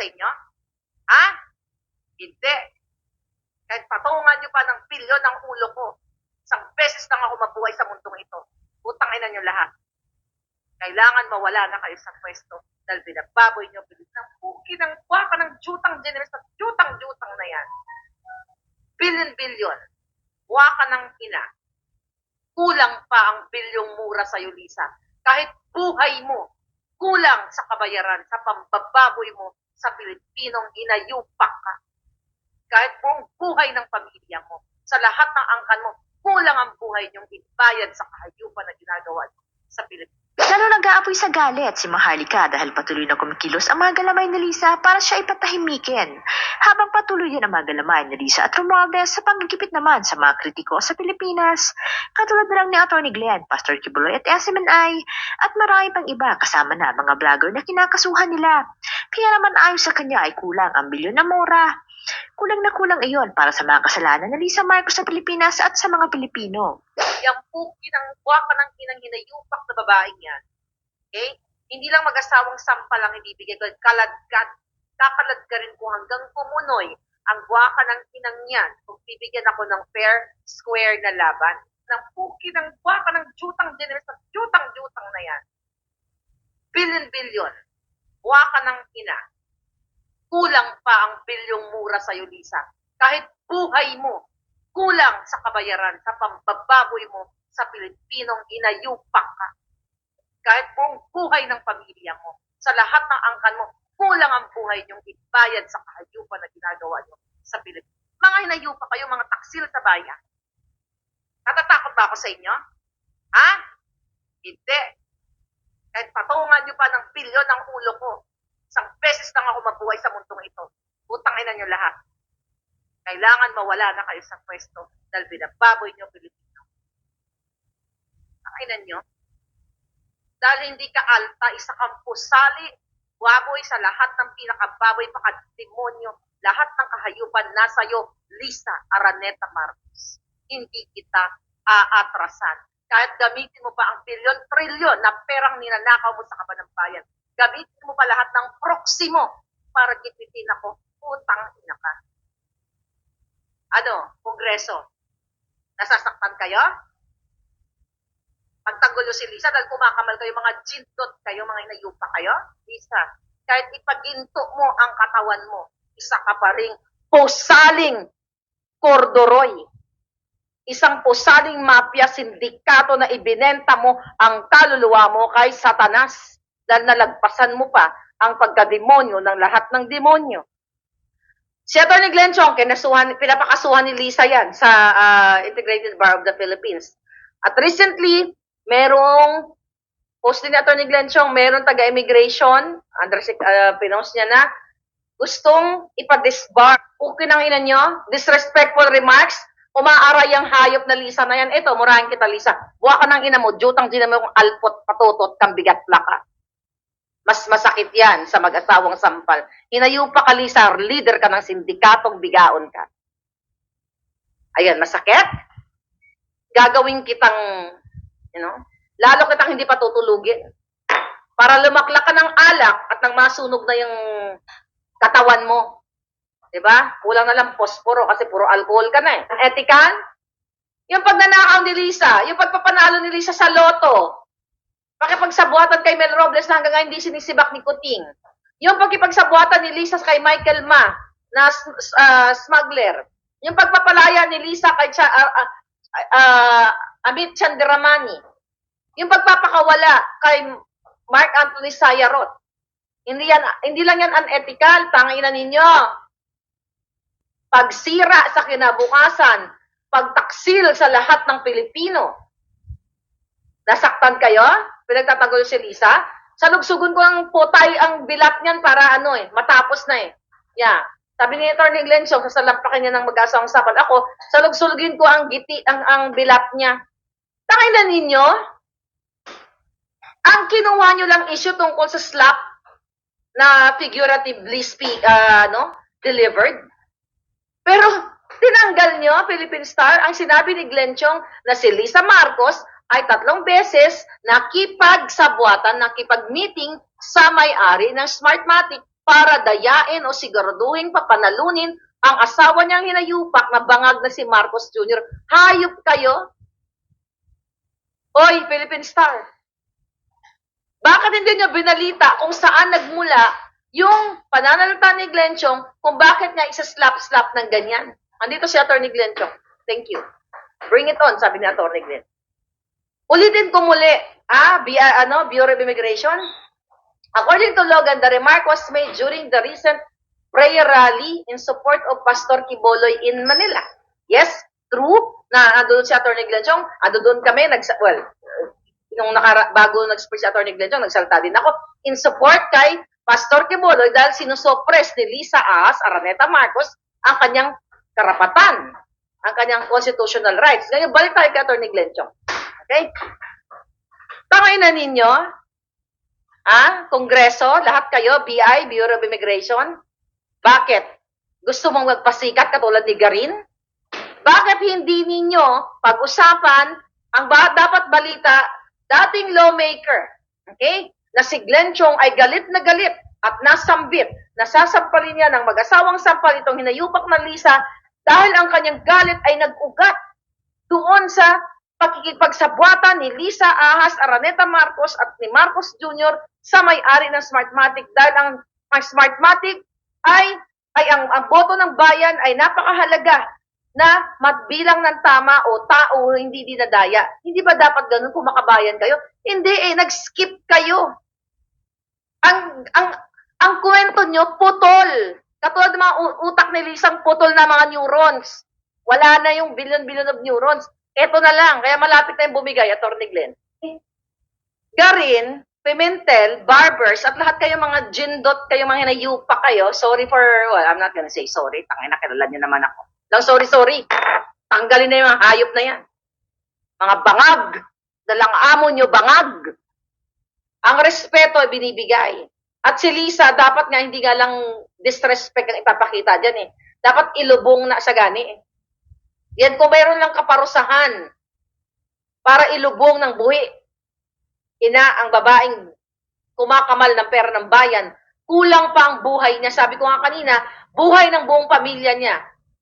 sa inyo? Ha? Hindi. Kahit patungan nyo pa ng bilyon ang ulo ko, isang beses lang ako mabuhay sa mundong ito. Utang ina nyo lahat. Kailangan mawala na kayo sa pwesto dahil binababoy nyo bilis ng puki ng waka ng jutang generous at jutang-jutang na yan. Billion-billion. Waka ng ina. Kulang pa ang bilyong mura sa'yo, Lisa. Kahit buhay mo, kulang sa kabayaran, sa pambababoy mo sa Pilipinong inayupak ka. Kahit buong buhay ng pamilya mo, sa lahat ng angkan mo, kulang ang buhay niyong ibayad sa kahayupan na ginagawa niyo sa Pilipinas. Lalo nag-aapoy sa galit si Maharlika dahil patuloy na kumikilos ang mga galamay ni Lisa para siya ipatahimikin. Habang patuloy din ang mga galamay ni Lisa at Romualdez sa pagigipit naman sa mga kritiko sa Pilipinas. Katulad na lang ni Atty. Glenn, Pastor Kibuloy at SMNI at marami pang iba kasama na mga vlogger na kinakasuhan nila. Kaya naman ayon sa kanya ay kulang ang bilyon na mura. Kulang na kulang iyon para sa mga kasalanan ni Lisa Marcos sa Pilipinas at sa mga Pilipino. Yung puki ng waka ng inang hinayupak na babaeng yan. Okay? Hindi lang mag-asawang sampa lang ibibigay ko. Kaladkad. Kakalad ka rin ko hanggang kumunoy ang waka ng inang yan kung bibigyan ako ng fair, square na laban. Ng puki ng waka ng jutang generous at jutang-jutang na yan. Billion-billion. Waka ng ina. Kulang pa ang bilyong mura sa'yo, Lisa. Kahit buhay mo, kulang sa kabayaran, sa pambababoy mo sa Pilipinong inayupak ka. Kahit buong buhay ng pamilya mo, sa lahat ng angkan mo, kulang ang buhay niyong ibayad sa kahayupan na ginagawa niyo sa Pilipinas. Mga hinayupak kayo, mga taksil sa bayan. Natatakot ba ako sa inyo? Ha? Hindi. Kahit patungan niyo pa ng bilyon ang ulo ko, isang beses lang ako mabuhay sa mundong ito. Utang ina niyo lahat. Kailangan mawala na kayo sa pwesto dahil binababoy niyo Pilipino. Ang niyo. Dahil hindi ka alta, isa kang pusali, waboy sa lahat ng pinakababoy, pakademonyo, lahat ng kahayupan nasa iyo, Lisa Araneta Marcos. Hindi kita aatrasan. Kahit gamitin mo pa ang bilyon-trilyon na perang ninanakaw mo sa kabanang bayan, gamitin mo pa lahat ng proxy mo para gipitin ako, utang ina ka. Ano, kongreso, nasasaktan kayo? Pagtagulo si Lisa dahil kumakamal kayo, mga jindot kayo, mga inayupa kayo? Lisa, kahit ipaginto mo ang katawan mo, isa ka pa ring pusaling kordoroy. Isang pusaling mafia sindikato na ibinenta mo ang kaluluwa mo kay Satanas dahil nalagpasan mo pa ang pagkademonyo ng lahat ng demonyo. Si Atty. Glenn Chong, kinasuhan, pinapakasuhan ni Lisa yan sa ah, Integrated Bar of the Philippines. At recently, merong post ni Atty. Glenn Chong, meron taga-immigration, under, uh, niya na, gustong ipa-disbar. Okay nang ina nyo, disrespectful remarks, umaaray ang hayop na Lisa na yan. Ito, murahin kita Lisa. Buwa ka ng ina mo, jutang din mo yung alpot, patutot, kang bigat plaka. Mas masakit yan sa mag-asawang sampal. Hinayupa ka, Lisa, leader ka ng sindikatong bigaon ka. Ayan, masakit? Gagawin kitang, you know, lalo kitang hindi patutulugin. Para lumaklak ka ng alak at nang masunog na yung katawan mo. 'Di ba? Kulang na lang posporo kasi puro alcohol ka na eh. Ethical? Yung pagnanakaw ni Lisa, yung pagpapanalo ni Lisa sa loto, pakipagsabuatan kay Mel Robles na hanggang ngayon hindi sinisibak ni Kuting. Yung pagkipagsabuatan ni Lisa kay Michael Ma na uh, smuggler. Yung pagpapalaya ni Lisa kay Cha, uh, uh, uh, Amit Chandramani. Yung pagpapakawala kay Mark Anthony Sayarot. Hindi yan hindi lang yan unethical, tangina ninyo. Pagsira sa kinabukasan, pagtaksil sa lahat ng Pilipino. Nasaktan kayo? Pinagtatagulo si Lisa? Salugsugon ko ang potay ang bilat niyan para ano eh, matapos na eh. Yeah. Sabi ni Atty. Glenn Show, sasalampakin niya ng mag-asawang sapal. Ako, salugsulgin ko ang giti, ang, ang bilat niya. Na ninyo, ang kinuha nyo lang issue tungkol sa slap na figuratively speak, uh, no, delivered. Pero tinanggal nyo, Philippine Star, ang sinabi ni Glenn Chong na si Lisa Marcos ay tatlong beses nakipagsabuatan, nakipag-meeting sa may-ari ng Smartmatic. para dayain o siguraduhin papanalunin ang asawa niyang hinayupak na bangag na si Marcos Jr. Hayop kayo? Oy, Philippine Star. Bakit hindi niyo binalita kung saan nagmula yung pananalita ni Glenn Chong kung bakit nga isa-slap-slap ng ganyan? Andito si Atty. Glenn Chong. Thank you. Bring it on, sabi ni Atty. Glenn. Ulitin ko muli, ah, B- ah, ano, Bureau of Immigration. According to Logan, the remark was made during the recent prayer rally in support of Pastor Kiboloy in Manila. Yes, true, na andun si Atty. Glenn Chong, andun doon kami, nagsa, well, nung nakara, bago nag-speak si Atty. Glenn Chong, nagsalta din ako, in support kay Pastor Kiboloy dahil sinusoppress ni Lisa As, Araneta Marcos, ang kanyang karapatan, ang kanyang constitutional rights. Ngayon, balik tayo kay Atty. Glenn Chong. Okay? Tangay na ninyo, ah, Kongreso, lahat kayo, BI, Bureau of Immigration, bakit? Gusto mong magpasikat katulad ni Garin? Bakit hindi ninyo pag-usapan ang ba dapat balita dating lawmaker, okay? Na si Glenn Chong ay galit na galit at nasambit, nasasampalin niya ng mag-asawang sampal itong hinayupak na Lisa dahil ang kanyang galit ay nag-ugat doon sa pakikipagsabwatan ni Lisa Ahas, Araneta Marcos at ni Marcos Jr. sa may-ari ng Smartmatic dahil ang, ang Smartmatic ay ay ang, ang boto ng bayan ay napakahalaga na magbilang ng tama o tao hindi dinadaya. Hindi ba dapat ganun kung makabayan kayo? Hindi eh, nag-skip kayo. Ang ang ang kwento nyo putol. Katulad ng mga utak ni Lisang putol na mga neurons. Wala na yung billion-billion of neurons. Ito na lang, kaya malapit na yung bumigay, Atty. Glenn. Garin, Pimentel, Barbers, at lahat kayo mga gindot, kayo mga hinayupa kayo, sorry for, well, I'm not gonna say sorry, tangin na, kilala niyo naman ako. Lang sorry, sorry. Tanggalin na yung mga hayop na yan. Mga bangag. Dalang amo nyo, bangag. Ang respeto ay binibigay. At si Lisa, dapat nga hindi nga lang disrespect ang ipapakita dyan eh. Dapat ilubong na sa gani eh. Yan kung mayroon lang kaparusahan para ilubong ng buhi. Ina ang babaeng kumakamal ng pera ng bayan, kulang pa ang buhay niya. Sabi ko nga kanina, buhay ng buong pamilya niya,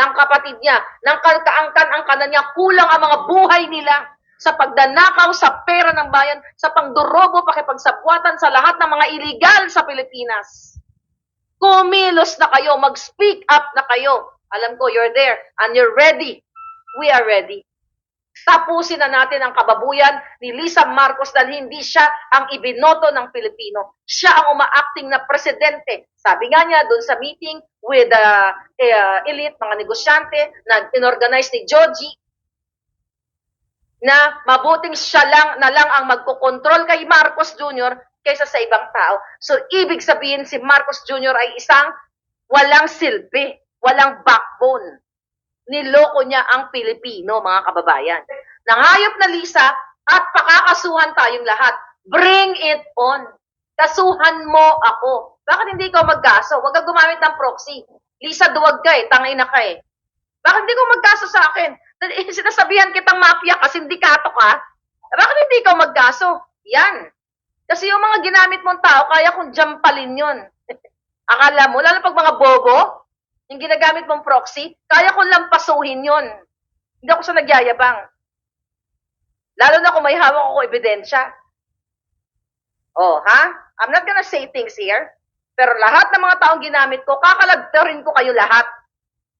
ng kapatid niya, ng kaangkan-angkanan niya, kulang ang mga buhay nila sa pagdanakaw sa pera ng bayan, sa pangdurobo, pakipagsapwatan sa lahat ng mga illegal sa Pilipinas. Kumilos na kayo, mag-speak up na kayo. Alam ko, you're there and you're ready. We are ready. Tapusin na natin ang kababuyan ni Lisa Marcos dahil hindi siya ang ibinoto ng Pilipino. Siya ang umaacting na presidente. Sabi nga niya doon sa meeting with the uh, elite, mga negosyante na inorganize ni Joji, na mabuting siya lang na lang ang magkokontrol kay Marcos Jr. kaysa sa ibang tao. So, ibig sabihin si Marcos Jr. ay isang walang silbi, walang backbone niloko niya ang Pilipino, mga kababayan. Nangayop na Lisa at pakakasuhan tayong lahat. Bring it on. Kasuhan mo ako. Bakit hindi ikaw magkaso? Huwag ka gumamit ng proxy. Lisa, duwag ka eh. Tangay na ka eh. Bakit hindi ko magkaso sa akin? Sinasabihan kitang mafia ka, sindikato ka. Bakit hindi ikaw magkaso? Yan. Kasi yung mga ginamit mong tao, kaya kong jampalin yun. Akala mo, lalo pag mga bobo, yung ginagamit mong proxy, kaya ko lampasuhin yun. Hindi ako sa nagyayabang. Lalo na kung may hawak ako ebidensya. Oh, ha? I'm not gonna say things here. Pero lahat ng mga taong ginamit ko, kakalagtarin ko kayo lahat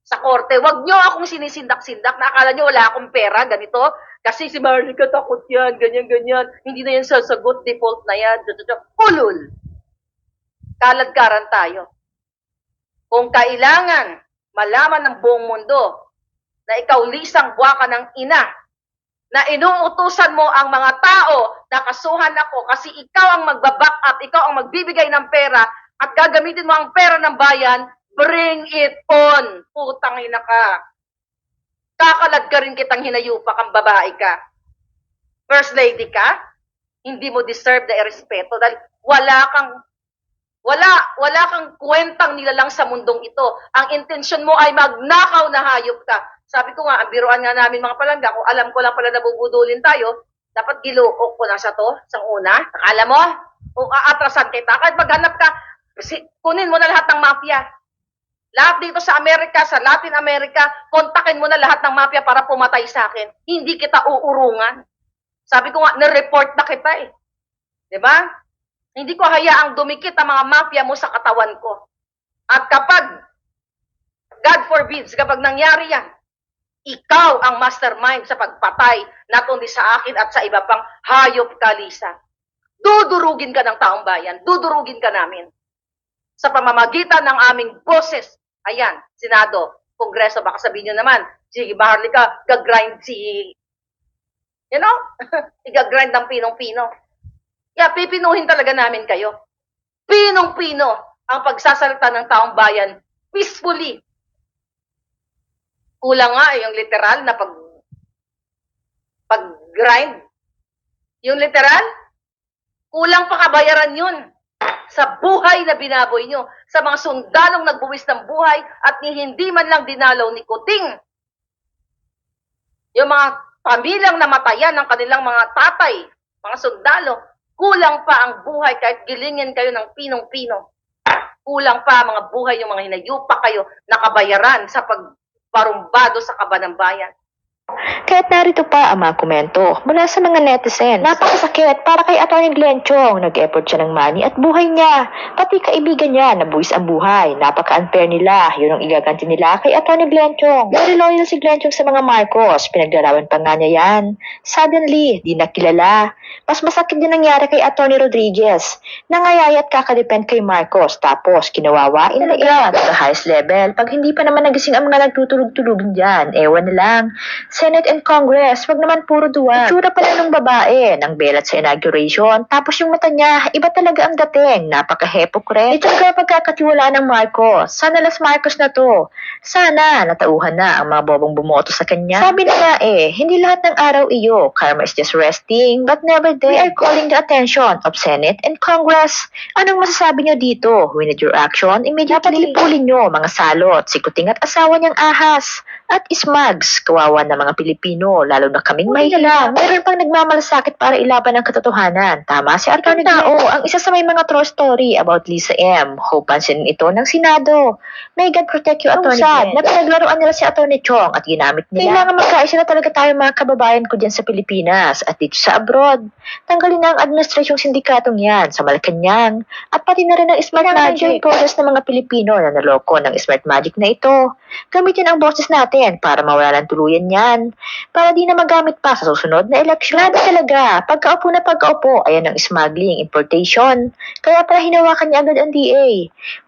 sa korte. Huwag nyo akong sinisindak-sindak na akala nyo wala akong pera, ganito. Kasi si Marlica takot yan, ganyan-ganyan. Hindi na yan sasagot, default na yan. Pulul. Kaladkaran tayo kung kailangan malaman ng buong mundo na ikaw lisang buwaka ng ina, na inuutusan mo ang mga tao na kasuhan ako kasi ikaw ang magbaback up, ikaw ang magbibigay ng pera at gagamitin mo ang pera ng bayan, bring it on. Putang ina ka. Kakalad ka rin kitang hinayupak ang babae ka. First lady ka, hindi mo deserve na irespeto dahil wala kang wala, wala kang kwentang nilalang sa mundong ito. Ang intensyon mo ay magnakaw na hayop ka. Sabi ko nga, ang biruan nga namin mga palangga, kung alam ko lang pala nabubudulin tayo, dapat giluok ko na sa to, sa una. Akala mo, o aatrasan kita. Kahit maghanap ka, kunin mo na lahat ng mafia. Lahat dito sa Amerika, sa Latin America, kontakin mo na lahat ng mafia para pumatay sa akin. Hindi kita uurungan. Sabi ko nga, nireport na kita eh. 'Di ba? Hindi ko hayaang dumikit ang mga mafia mo sa katawan ko. At kapag, God forbids, kapag nangyari yan, ikaw ang mastermind sa pagpatay not only sa akin at sa iba pang hayop ka, Lisa. Dudurugin ka ng taong bayan. Dudurugin ka namin. Sa pamamagitan ng aming boses. Ayan, Senado, Kongreso, baka sabihin nyo naman, si Maharlika, gagrind si, you know, igagrind ng pinong-pino. Yeah, pipinuhin talaga namin kayo. Pinong-pino ang pagsasalita ng taong bayan peacefully. Kulang nga eh, yung literal na pag pag-grind. Yung literal, kulang pa kabayaran yun sa buhay na binaboy nyo, sa mga sundalong nagbuwis ng buhay at ni hindi man lang dinalaw ni Kuting. Yung mga pamilyang namatayan ng kanilang mga tatay, mga sundalo, kulang pa ang buhay kahit gilingin kayo ng pinong-pino. Kulang pa mga buhay yung mga hinayupa kayo nakabayaran sa pagbarumbado sa kaba ng bayan. Kaya't narito pa ang mga komento mula sa mga netizens. Napakasakit para kay Atty. Glenn Chong. Nag-effort siya ng money at buhay niya. Pati kaibigan niya na buwis ang buhay. Napaka-unfair nila. Yun ang igaganti nila kay Atty. Glenn Chong. Very loyal si Glenn Chong sa mga Marcos. Pinaglarawan pa nga niya yan. Suddenly, di nakilala. Mas masakit din nangyari kay Atty. Rodriguez. Nangayaya at kakadepend kay Marcos. Tapos, kinawawain na yan sa highest level. Pag hindi pa naman nagising ang mga nagtutulog-tulog dyan, ewan na lang. Senate and Congress, wag naman puro duwan. Itsura pala ng babae, ng belat sa inauguration, tapos yung mata niya, iba talaga ang dating, napaka-hypocrite. Ito ang pagkakatiwala ng Marcos. Sana Las Marcos na to. Sana, natauhan na ang mga bobong bumoto sa kanya. Sabi na nga eh, hindi lahat ng araw iyo, karma is just resting, but never day. We are calling the attention of Senate and Congress. Anong masasabi niyo dito? We need your action immediately. Dapat lipulin niyo, mga salot, si Kuting at asawa niyang ahas. At ismags, kawawa na mga Pilipino, lalo na kaming mahihila. Meron pang nagmamalasakit para ilaban ang katotohanan. Tama si Atty. Tao, ang isa sa may mga true story about Lisa M. Hope pansinin ito ng Senado. May God protect you, Atty. Sad, na pinaglaruan nila si Atty. Chong at ginamit nila. Kailangan magkaisa na talaga tayo mga kababayan ko dyan sa Pilipinas at dito sa abroad. Tanggalin na ang administrasyong sindikatong yan sa Malacanang at pati na rin ang Smart Magic process ng mga Pilipino na naloko ng Smart Magic na ito. Gamitin ang boses natin para mawala ng tuluyan yan. Para di na magamit pa sa susunod na eleksyon. Grabe talaga. Pagkaupo na pagkaupo, ayan ang smuggling, importation. Kaya pala hinawakan niya agad ang DA.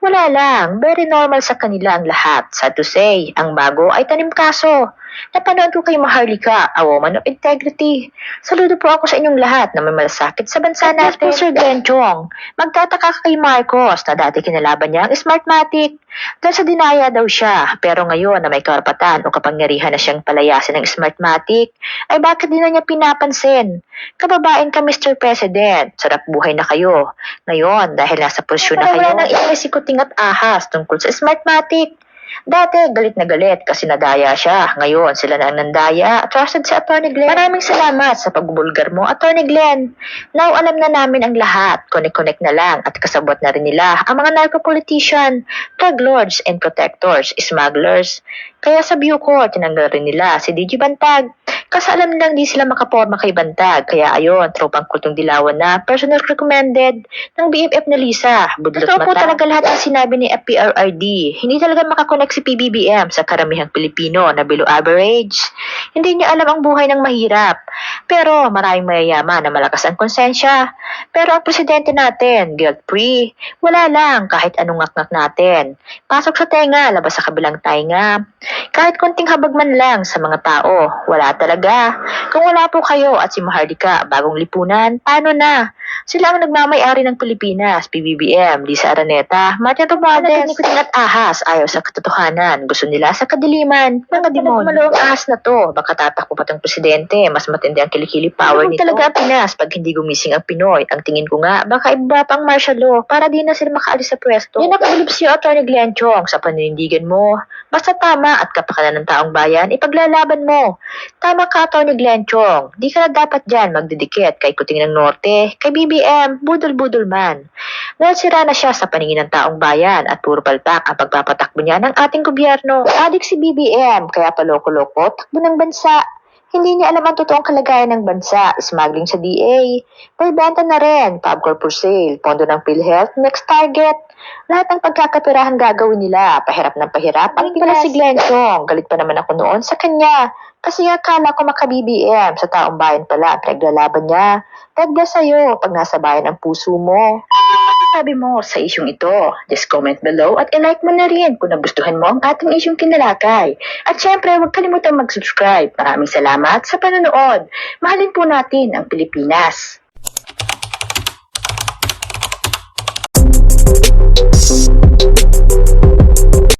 Wala lang. Very normal sa kanila ang lahat. Sad to say, ang bago ay tanim kaso. Napanood ko kay Maharlika, a woman of integrity. Saludo po ako sa inyong lahat na may malasakit sa bansa natin. po, Sir Glenn Chong, magtataka ka kay Marcos na dati kinalaban niya ang Smartmatic. Dahil sa dinaya daw siya, pero ngayon na may karapatan o kapangyarihan na siyang palayasin ng Smartmatic, ay bakit di na niya pinapansin? Kababain ka, Mr. President. Sarap buhay na kayo. Ngayon, dahil nasa posisyon na kayo, wala nang ingay si Kuting at Ahas tungkol sa Smartmatic. Dati, galit na galit kasi nadaya siya. Ngayon, sila na ang nandaya. Trusted si Atty. Glenn. Maraming salamat sa pagbubulgar mo, Atty. Glenn. Now, alam na namin ang lahat. Connect-connect na lang at kasabot na rin nila ang mga narco-politician, drug lords and protectors, smugglers. Kaya sa ko, tinanggal rin nila si DJ Bantag. Kasi alam nilang di sila makaporma kay Bantag. Kaya ayun, tropang kultong dilawan na personal recommended ng BFF na Lisa. Budlot Totoo po talaga lahat ang sinabi ni FPRRD. Hindi talaga makakonect si PBBM sa karamihang Pilipino na below average. Hindi niya alam ang buhay ng mahirap. Pero maraming mayayaman na malakas ang konsensya. Pero ang presidente natin, guilt-free. Wala lang kahit anong ngakngak natin. Pasok sa tenga, labas sa kabilang tainga. Kahit konting habag man lang sa mga tao, wala talaga. Kung wala po kayo at si Mahardika, bagong lipunan, paano na? Sila ang nagmamayari ng Pilipinas, PBBM, Lisa Araneta, Martin Romualdez, Nikuting at Ahas, ayaw sa katotohanan. Gusto nila sa kadiliman, mga demonyo. Malo ang ahas na to, baka tatakbo pa tong presidente, mas matindi ang kilikili power nito. talaga ang Pinas pag hindi gumising ang Pinoy. Ang tingin ko nga, baka ibaba pang martial law para di na sila makaalis sa pwesto. Yan nakabilib siya, Atty. Glenn Chong, sa paninindigan mo. Basta tama at kapakanan ng taong bayan, ipaglalaban mo. Tama ka, Tony Glenchong. Di ka na dapat dyan magdidikit kay Kuting ng Norte, kay BBM, budol-budol man. Dahil sira na siya sa paningin ng taong bayan at puro palpak ang pagpapatakbo niya ng ating gobyerno. Adik si BBM, kaya paloko-loko, takbo ng bansa. Hindi niya alam ang totoong kalagayan ng bansa, smuggling sa DA, paibenta na rin, PubCorp for sale, pondo ng PhilHealth, next target. Lahat ng pagkakapirahan gagawin nila, pahirap ng pahirap. Ang pala si Glenn Chong, galit pa naman ako noon sa kanya. Kasi akala ko maka-BBM, sa taong bayan pala, ang pinaglalaban niya. Bless sa'yo pag nasa bayan ang puso mo. Sabi mo sa isyong ito, just comment below at ilike mo na rin kung nagustuhan mo ang ating isyong kinalakay. At syempre, huwag kalimutang mag-subscribe. Maraming salamat sa panonood. Mahalin po natin ang Pilipinas.